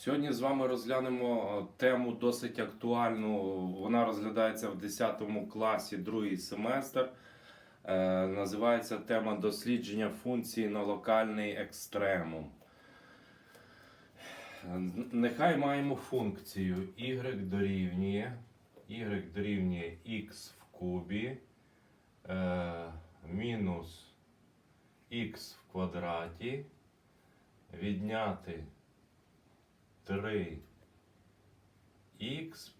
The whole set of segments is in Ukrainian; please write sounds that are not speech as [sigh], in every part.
Сьогодні з вами розглянемо е, тему досить актуальну. Вона розглядається в 10 класі, другий семестр. Е, називається тема дослідження функції на локальний екстремум. Е, Нехай маємо функцію y дорівнює y дорівнює x в кубі е, мінус x в квадраті відняти 3х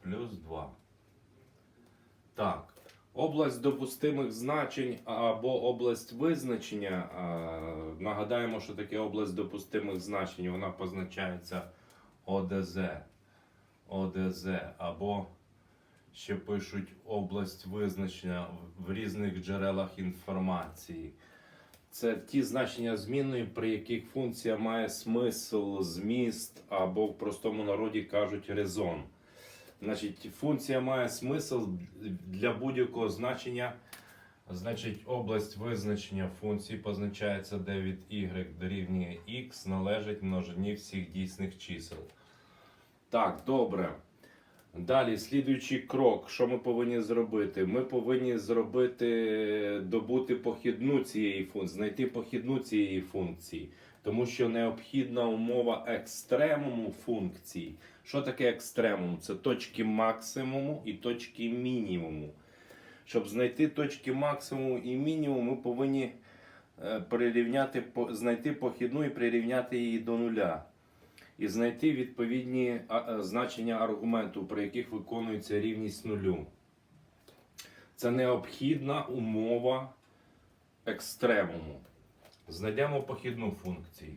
плюс 2. Так. Область допустимих значень або область визначення. Нагадаємо, що таке область допустимих значень. Вона позначається ОДЗ. ОДЗ або ще пишуть область визначення в різних джерелах інформації. Це ті значення змінної, при яких функція має смисл, зміст або в простому народі кажуть резон. Значить, функція має смисл для будь-якого значення. Значить, область визначення функції позначається, де від y дорівнює x належить множині всіх дійсних чисел. Так, добре. Далі, слідуючий крок, що ми повинні зробити? Ми повинні зробити, добути похідну цієї функції, знайти похідну цієї функції, тому що необхідна умова екстремуму функції. Що таке екстремум? Це точки максимуму і точки мінімуму. Щоб знайти точки максимуму і мінімуму, ми повинні е, прирівняти, знайти похідну і прирівняти її до нуля і знайти відповідні е, значення аргументу, при яких виконується рівність нулю. Це необхідна умова екстремуму. Знайдемо похідну функцію.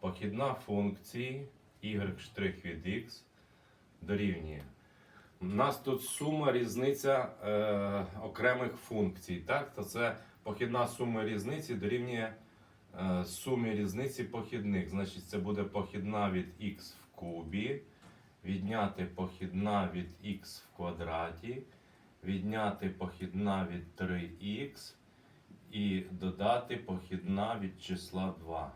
Похідна функції y' від x дорівнює. У нас тут сума різниця е, окремих функцій. Так? То це похідна сума різниці дорівнює сумі різниці похідних. Значить, це буде похідна від х в кубі, відняти похідна від х в квадраті, відняти похідна від 3х і додати похідна від числа 2.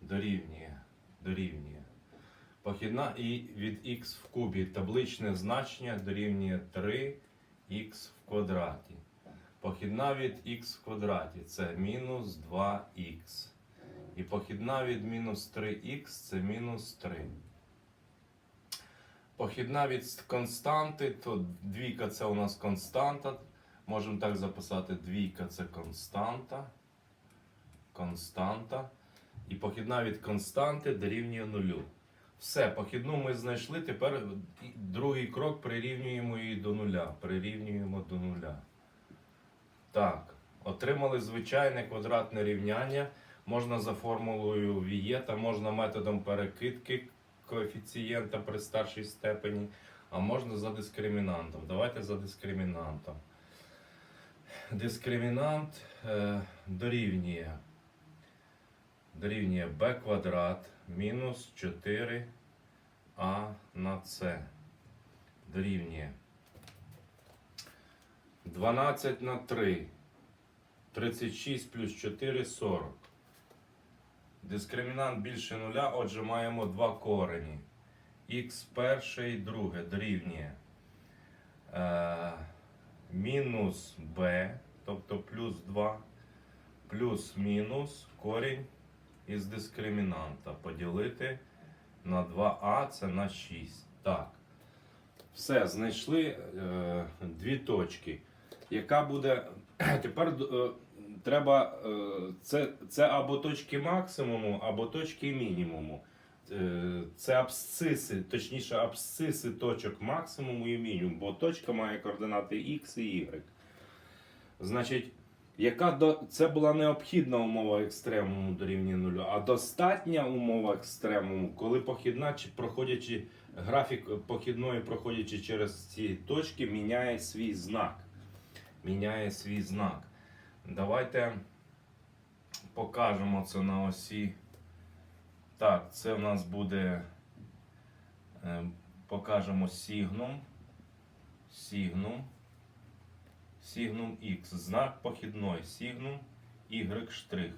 Дорівнює. Дорівнює. Похідна і від х в кубі табличне значення дорівнює 3х в квадраті. Похідна від х в квадраті це мінус 2х. І похідна від мінус 3х це мінус 3. Похідна від константи, то двійка це у нас константа. Можемо так записати, двійка це константа. Константа. І похідна від константи дорівнює нулю. Все, похідну ми знайшли. Тепер другий крок прирівнюємо її до нуля. Прирівнюємо до нуля. Так, отримали звичайне квадратне рівняння. Можна за формулою Вієта, можна методом перекидки коефіцієнта при старшій степені, а можна за дискримінантом. Давайте за дискримінантом. Дискримінант е, дорівнює, дорівнює b квадрат мінус 4а на c. Дорівнює 12 на 3. 36 плюс 4 40. Дискримінант більше нуля, отже, маємо два корені. Х перше і друге дорівнює е, мінус b, тобто плюс 2, плюс мінус корінь із дискримінанта. Поділити на 2а це на 6. Так. Все, знайшли е, дві точки. Яка буде. [clears throat] Тепер е, треба. Е, це, це або точки максимуму, або точки мінімуму. Е, це абсциси, точніше, абсциси точок максимуму і мінімуму, бо точка має координати x і y. Значить, яка до... це була необхідна умова екстремуму дорівнює нулю, а достатня умова екстремуму, коли похідна, чи проходячи графік похідної, проходячи через ці точки, міняє свій знак. Міняє свій знак. Давайте покажемо це на осі. Так, це в нас буде. е, Покажемо сігнум. Сігнум. Сігнум Х. Знак похідної. Сігнум Y'.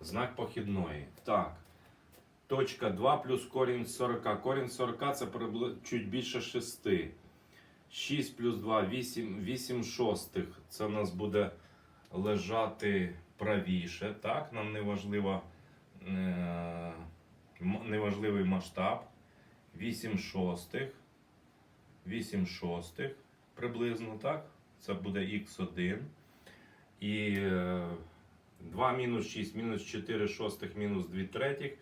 Знак похідної. Так. точка 2 плюс корінь 40. Корінь 40 це чуть більше 6. 6 плюс 2, 8, 8 шостих. Це в нас буде лежати правіше. Так, нам не важливо, е, неважливий масштаб. 8 шостих. 8 шостих приблизно, так? Це буде х1. І е, 2 мінус 6, мінус 4 шостих, мінус 2 третіх.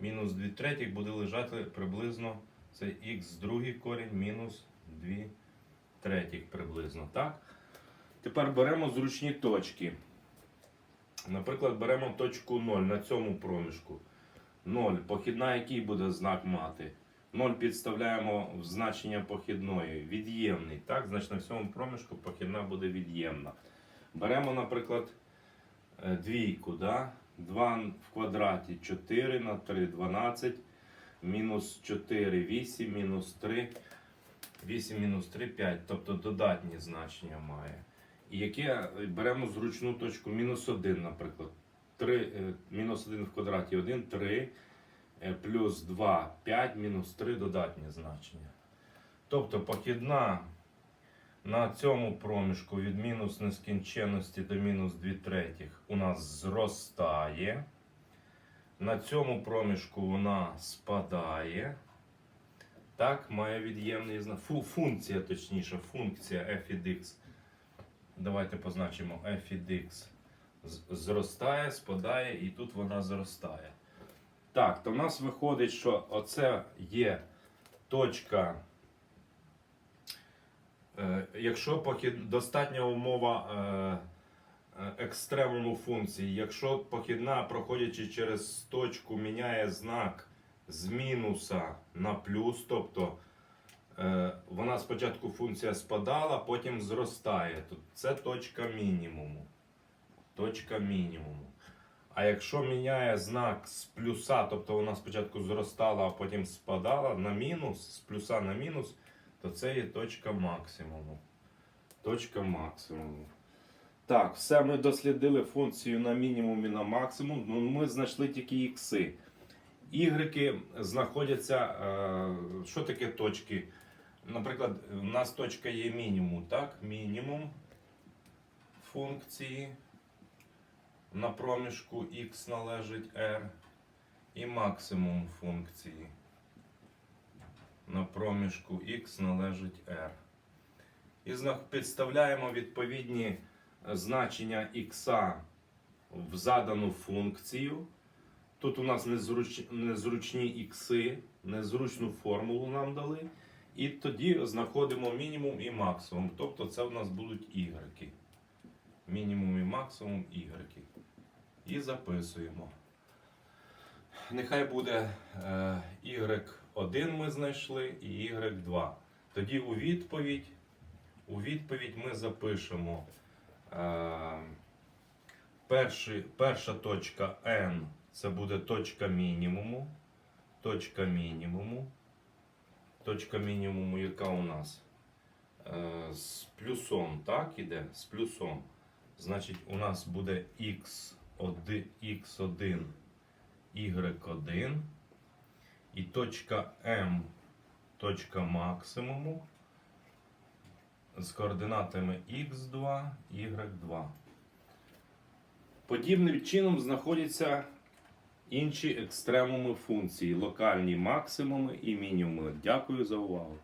Мінус 2 третіх буде лежати приблизно це х другий корінь, мінус 2 третіх приблизно. Так? Тепер беремо зручні точки. Наприклад, беремо точку 0 на цьому проміжку. 0. Похідна, який буде знак мати? 0 підставляємо в значення похідної. Від'ємний. Так? Значить на всьому проміжку похідна буде від'ємна. Беремо, наприклад, е, двійку. Да? 2 в квадраті 4 на 3 12. Мінус 4 8, мінус 3. 8 мінус 3 5. Тобто додатні значення має. І яке е, беремо зручну точку мінус 1, наприклад. 3, е, мінус 1 в квадраті 1, 3, е, плюс 2, 5, мінус 3 додатні значення. Тобто похідна на цьому проміжку від мінус нескінченності до мінус 2 третіх у нас зростає. На цьому проміжку вона спадає. Так, має від'ємний знак. Фу, функція, точніше, функція f від x. Давайте позначимо f від x зростає, спадає, і тут вона зростає. Так, то в нас виходить, що оце є точка. Е, якщо похід, достатня умова е, е, екстремуму функції, якщо похідна, проходячи через точку, міняє знак з мінуса на плюс, тобто е, вона спочатку функція спадала, потім зростає. Це точка мінімуму. Точка мінімуму. А якщо міняє знак з плюса, тобто вона спочатку зростала, а потім спадала на мінус, з плюса на мінус, то це є точка максимуму. Точка максимуму. Так, все ми дослідили функцію на мінімум і на максимум. Ну, ми знайшли тільки ікси. Ігреки знаходяться. Е, що таке точки? Наприклад, у нас точка є мінімум, так? Мінімум функції на проміжку x належить r і максимум функції на проміжку x належить r. І підставляємо відповідні е, значення x в задану функцію. Тут у нас незруч... незручні ікси, незручну формулу нам дали. І тоді знаходимо мінімум і максимум. Тобто це у нас будуть ігреки. Мінімум і максимум ігреки. І записуємо. Нехай буде е, y1 ми знайшли і y2. Тоді у відповідь, у відповідь ми запишемо е, перший, перша точка n це буде точка мінімуму. Точка мінімуму. Точка мінімуму, яка у нас? Е, з плюсом, так, іде? З плюсом. Значить, у нас буде x1, x1, y1 і точка m, точка максимуму з координатами x2, y2. Подібним чином знаходяться інші екстремуми функції, локальні максимуми і мінімуми. Дякую за увагу.